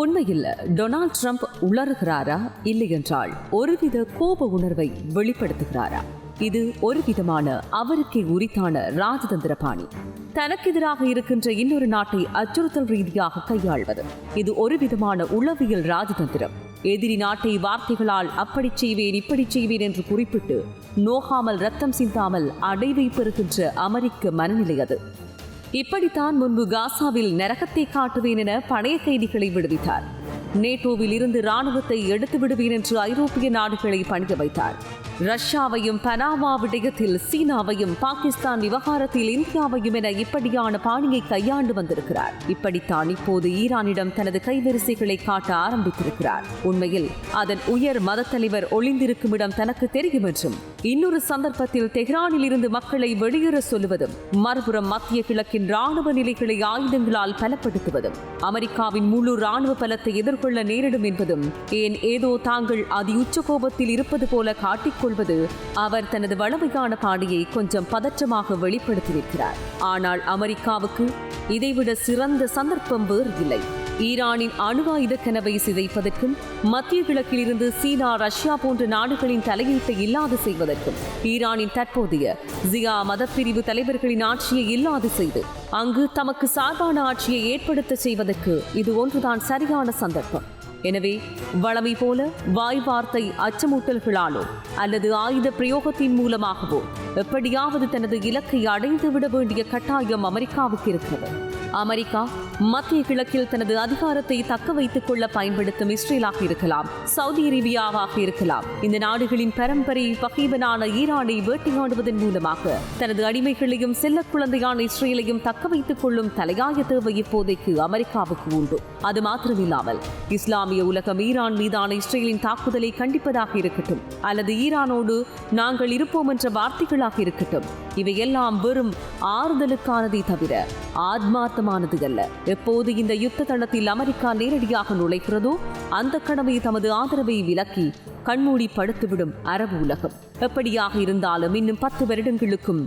உண்மையில் Donald Trump உளறுகிறாரா இல்லை என்றால் ஒருவித கோப உணர்வை வெளிப்படுத்துகிறாரா? இது ஒரு விதமான அவருக்கே உரித்தான ராஜதந்திர பாணி. தனக்கு எதிராக இருக்கின்ற இன்னொரு நாட்டை அச்சுறுத்தல் ரீதியாக கையாள்வது. இது ஒரு விதமான உளவியல் ராஜதந்திரம். எதிரி நாட்டை வார்த்தைகளால் அப்படி செய்வேன் இப்படி செய்வேன் என்று குறிப்பிட்டு நோகாமல் ரத்தம் சிந்தாமல் அடைவை பெறுகின்ற அமெரிக்க மனநிலை அது. இப்படித்தான் முன்பு காசாவில் நரகத்தை காட்டுவேன் என பழைய கைதிகளை விடுவித்தார். நேட்டோவில் இருந்து ராணுவத்தை எடுத்து விடுவேன் என்று ஐரோப்பிய நாடுகளை பணிய வைத்தார். ரஷ்யாவையும் பனாமா விடயத்தில் சீனாவையும் பாகிஸ்தான் விவகாரத்தில் இந்தியாவையும் என இப்படியான பாணியை கையாண்டு வந்திருக்கிறார். இப்படித்தான் இப்போது ஈரானிடம் தனது கைவரிசைகளை காட்ட ஆரம்பித்திருக்கிறார். உண்மையில் அதன் உயர் மதத்தலைவர் ஒளிந்திருக்கும் இடம் தனக்கு தெரியும் என்றும் இன்னொரு சந்தர்ப்பத்தில் தெஹ்ரானில் இருந்து மக்களை வெளியேற சொல்லுவதும் மறுபுறம் மத்திய கிழக்கின் ராணுவ நிலைகளை ஆயுதங்களால் பலப்படுத்துவதும் அமெரிக்காவின் முழு ராணுவ பலத்தை எதிர்கொள்ள நேரிடும் என்பதும் ஏன் ஏதோ தாங்கள் அதி உச்ச கோபத்தில் இருப்பது போல காட்டிக்கொள்வது அவர் தனது வளமையான பாணியை கொஞ்சம் பதற்றமாக வெளிப்படுத்தியிருக்கிறார். ஆனால் அமெரிக்காவுக்கு இதைவிட சிறந்த சந்தர்ப்பம் வேறு இல்லை. ஈரானின் அணு ஆயுத கனவை சிதைப்பதற்கும் மத்திய கிழக்கில் இருந்து சீனா ரஷ்யா போன்ற நாடுகளின் தலையீட்டை இல்லாது செய்வதற்கும் ஈரானின் தற்போதைய ஜியா மதப்பிரிவு தலைவர்களின் ஆட்சியை இல்லாது செய்து அங்கு தமக்கு சார்பான ஆட்சியை ஏற்படுத்த செய்வதற்கு இது ஒன்றுதான் சரியான சந்தர்ப்பம். எனவே வளமை போல வாய் வார்த்தை அச்சமூட்டல்களாலோ அல்லது ஆயுத பிரயோகத்தின் மூலமாகவோ எப்படியாவது தனது இலக்கை அடைந்து விட வேண்டிய கட்டாயம் அமெரிக்காவுக்கு இருக்கிறது. அமெரிக்கா மத்திய கிழக்கில் தனது அதிகாரத்தை தக்க வைத்துக் கொள்ள பயன்படுத்தும் இஸ்ரேலாக இருக்கலாம் சவுதி அரேபியாவாக இருக்கலாம். இந்த நாடுகளின் பரம்பரை பகைவனான ஈரானை வேட்டையாடுவதன் மூலமாக தனது அடிமைகளையும் செல்ல குழந்தையான இஸ்ரேலையும் தக்க வைத்துக் கொள்ளும் தலையாய தேவை இப்போதைக்கு அமெரிக்காவுக்கு உண்டு. அது மாத்திரமில்லாமல் இஸ்லாமிய உலகம் ஈரான் மீதான இஸ்ரேலின் தாக்குதலை கண்டிப்பதாக இருக்கட்டும் அல்லது ஈரானோடு நாங்கள் இருப்போம் என்ற வார்த்தைகளாக இருக்கட்டும். இவையெல்லாம் வெறும் ஆறுதலுக்கானதை தவிர ஆத்மார்த்தமானது அல்ல. எப்போது இந்த யுத்த தளத்தில் அமெரிக்கா நேரடியாக நுழைகிறதோ அந்த கடமை தமது ஆதரவை விலக்கி கண்மூடி படுத்துவிடும் அரபு உலகம். எப்படியாக இருந்தாலும் இன்னும் பத்து வருடங்களுக்கும்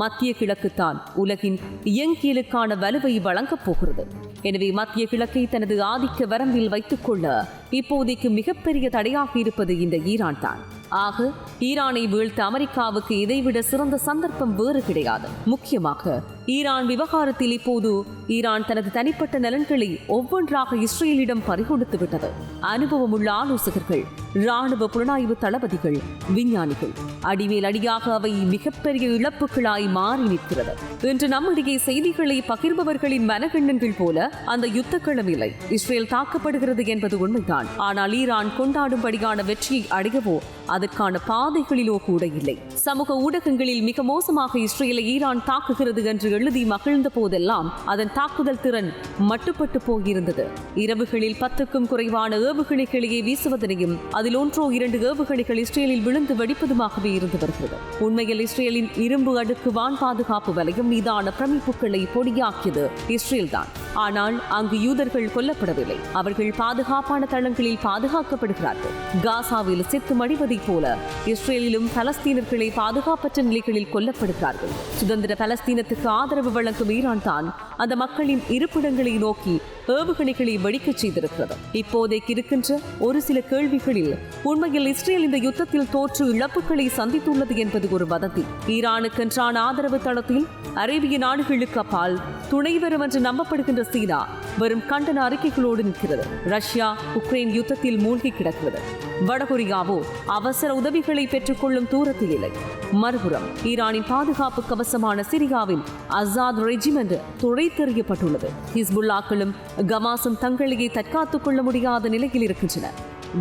மத்திய கிழக்குத்தான் உலகின் இயங்கியலுக்கான வலுவை வழங்கப் போகிறது. எனவே மத்திய கிழக்கை தனது ஆதிக்க வரம்பில் வைத்துக் கொள்ள இப்போதைக்கு மிகப்பெரிய தடையாக இருப்பது இந்த ஈரான் தான். ஆக ஈரானை வீழ்த்த அமெரிக்காவுக்கு இதைவிட சிறந்த சந்தர்ப்பம் வேறு கிடையாது. முக்கியமாக ஈரான் விவகாரத்தில் இப்போது ஈரான் தனது தனிப்பட்ட நலன்களை ஒவ்வொன்றாக இஸ்ரேலிடம் பறிகொடுத்து விட்டது. அனுபவமுள்ள ஆலோசகர்கள் ராணுவ புலனாய்வு தளபதிகள் விஞ்ஞானிகள் அடிமேல் அடியாக அவை மிகப்பெரிய இழப்புகளாய் மாறி நிற்கிறது. இன்று நம்மிடையே செய்திகளை பகிர்பவர்களின் மனகெண்ணங்கள் போல அந்த யுத்த களமில்லை இஸ்ரேல் தாக்கப்படுகிறது என்பது உண்மைதான். ஆனால் ஈரான் கொண்டாடும்படியான வெற்றியை அடையவோ அதற்கான பாதைகளிலோ கூட இல்லை. சமூக ஊடகங்களில் மிக மோசமாக இஸ்ரேலை ஈரான் தாக்குகிறது என்று எழுதி மகிழ்ந்த போதெல்லாம் அதன் தாக்குதல் திறன் மட்டுப்பட்டு போயிருந்தது. இரவுகளில் பத்துக்கும் குறைவான ஏவுகணைகளையே வீசுவதனையும் அதில் ஒன்றோ இரண்டு ஏவுகணைகள் இஸ்ரேலில் விழுந்து வெடிப்பதுமாகவே இருந்து வருகிறது. உண்மையில் இஸ்ரேலின் இரும்பு அடுக்கு வான் பாதுகாப்பு வலயம் மீதான பிரமிப்புகளை பொடியாக்கியது இஸ்ரேல் தான் ஆனால் அங்கு யூதர்கள் கொல்லப்படவில்லை. அவர்கள் பாதுகாப்பான தளங்களில் பாதுகாக்கப்படுகிறார்கள். காசாவில் செத்து மடிவதைப் போல இஸ்ரேலிலும் பலஸ்தீனர்களை பாதுகாப்பற்ற நிலைகளில் கொல்லப்படுகிறார்கள். சுதந்திர பலஸ்தீனத்துக்கு ஆதரவு வழங்கும் ஈரான் தான் அந்த மக்களின் இருப்பிடங்களை நோக்கி ஏவுகணைகளை வெடிக்கச் செய்திருக்கிறது. இப்போதைக்கு இருக்கின்ற ஒரு சில கேள்விகளில் உண்மையில் இஸ்ரேல் இந்த யுத்தத்தில் தோற்று இழப்புகளை சந்தித்துள்ளது என்பது ஒரு வதந்தி. ஈரானுக்கென்றான ஆதரவு தளத்தில் அரேபிய நாடுகளுக்கு அப்பால் துணை வரும் என்று நம்பப்படுகின்ற சீனா வெறும் கண்டன அறிக்கைகளோடு நிற்கிறது. ரஷ்யா உக்ரைன் யுத்தத்தில் மூழ்கி கிடக்கிறது. வடகொரியாவோ அவசர உதவிகளை பெற்றுக்கொள்ளும் தூரத்தில் இல்லை. மறுபுறம் ஈரானின் பாதுகாப்பு கவசமான சிரியாவில் அசாத் ரெஜிமெண்ட் துறை தெரியப்பட்டுள்ளது ஹிஸ்புல்லாக்களும் கமாசும் தங்களையே தற்காத்துக் கொள்ள முடியாத நிலையில் இருக்கின்றன.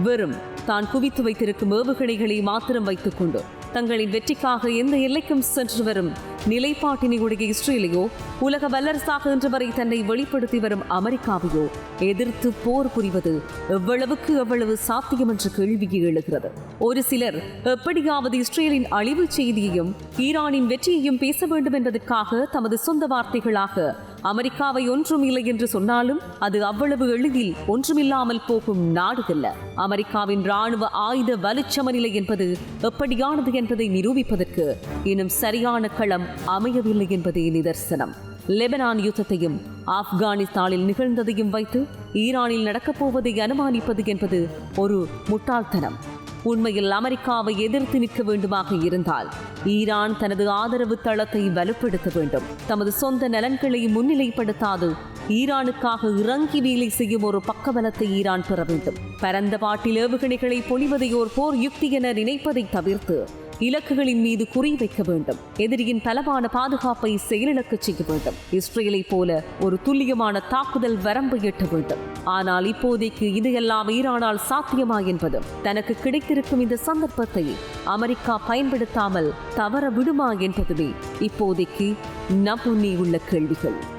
வெறும் தான் குவித்து வைத்திருக்கும் ஏவுகணைகளை மாத்திரம் வைத்துக் கொண்டு தங்களின் வெற்றிக்காக எந்த எல்லைக்கும் சென்று வரும் நிலைப்பாட்டினையுடைய இஸ்ரேலையோ உலக வல்லரசாக இன்று வரை தன்னை வெளிப்படுத்தி வரும் அமெரிக்காவையோ எதிர்த்து போர் புரிவது எவ்வளவுக்கு எவ்வளவு சாத்தியம் என்ற கேள்வி எழுகிறது. ஒரு சிலர் எப்படியாவது இஸ்ரேலின் அழிவு செய்தியையும் ஈரானின் வெற்றியையும் பேச வேண்டும் என்பதற்காக தமது சொந்த வார்த்தைகளாக அமெரிக்காவை ஒன்றும் இல்லை என்று சொன்னாலும் அது அவ்வளவு எளிதில் ஒன்றுமில்லாமல் போகும் நாடுகல்ல அமெரிக்காவின் ராணுவ ஆயுத வலுச்சமநிலை என்பது எப்படியானது என்பதை நிரூபிப்பதற்கு இன்னும் சரியான களம் அமையவில்லை என்பதே நிதர்சனம். லெபனான் யுத்தத்தையும் ஆப்கானிஸ்தானில் நிகழ்ந்ததையும் வைத்து ஈரானில் நடக்கப் போவதை அனுமானிப்பது என்பது ஒரு முட்டாள்தனம். உண்மையில் அமெரிக்காவை எதிர்த்து நிற்க வேண்டுமாக இருந்தால் ஈரான் தனது ஆதரவு தளத்தை வலுப்படுத்த வேண்டும். தமது சொந்த நலன்களை முன்னிலைப்படுத்தாது. ஈரானுக்காக இறங்கி வேலை செய்யும் ஒரு பக்கபலத்தை ஈரான் பெற வேண்டும். பரந்த பாட்டில் ஏவுகணைகளை பொழிவதை ஓர் போர் யுக்தி என நினைப்பதை தவிர்த்து இலக்குகளின் மீது குறிவைக்க வேண்டும். எதிரியின் பலமான பாதுகாப்பை செயலிழக்க செய்ய வேண்டும். இஸ்ரேலை போல ஒரு துல்லியமான தாக்குதல் வரம்பு எட்ட வேண்டும். ஆனால் இப்போதைக்கு இதையெல்லாம் ஈரானால் சாத்தியமா என்பதும் தனக்கு கிடைத்திருக்கும் இந்த சந்தர்ப்பத்தை அமெரிக்கா பயன்படுத்தாமல் தவற விடுமா என்பதுமே இப்போதைக்கு நபுண்ணி உள்ள கேள்விகள்.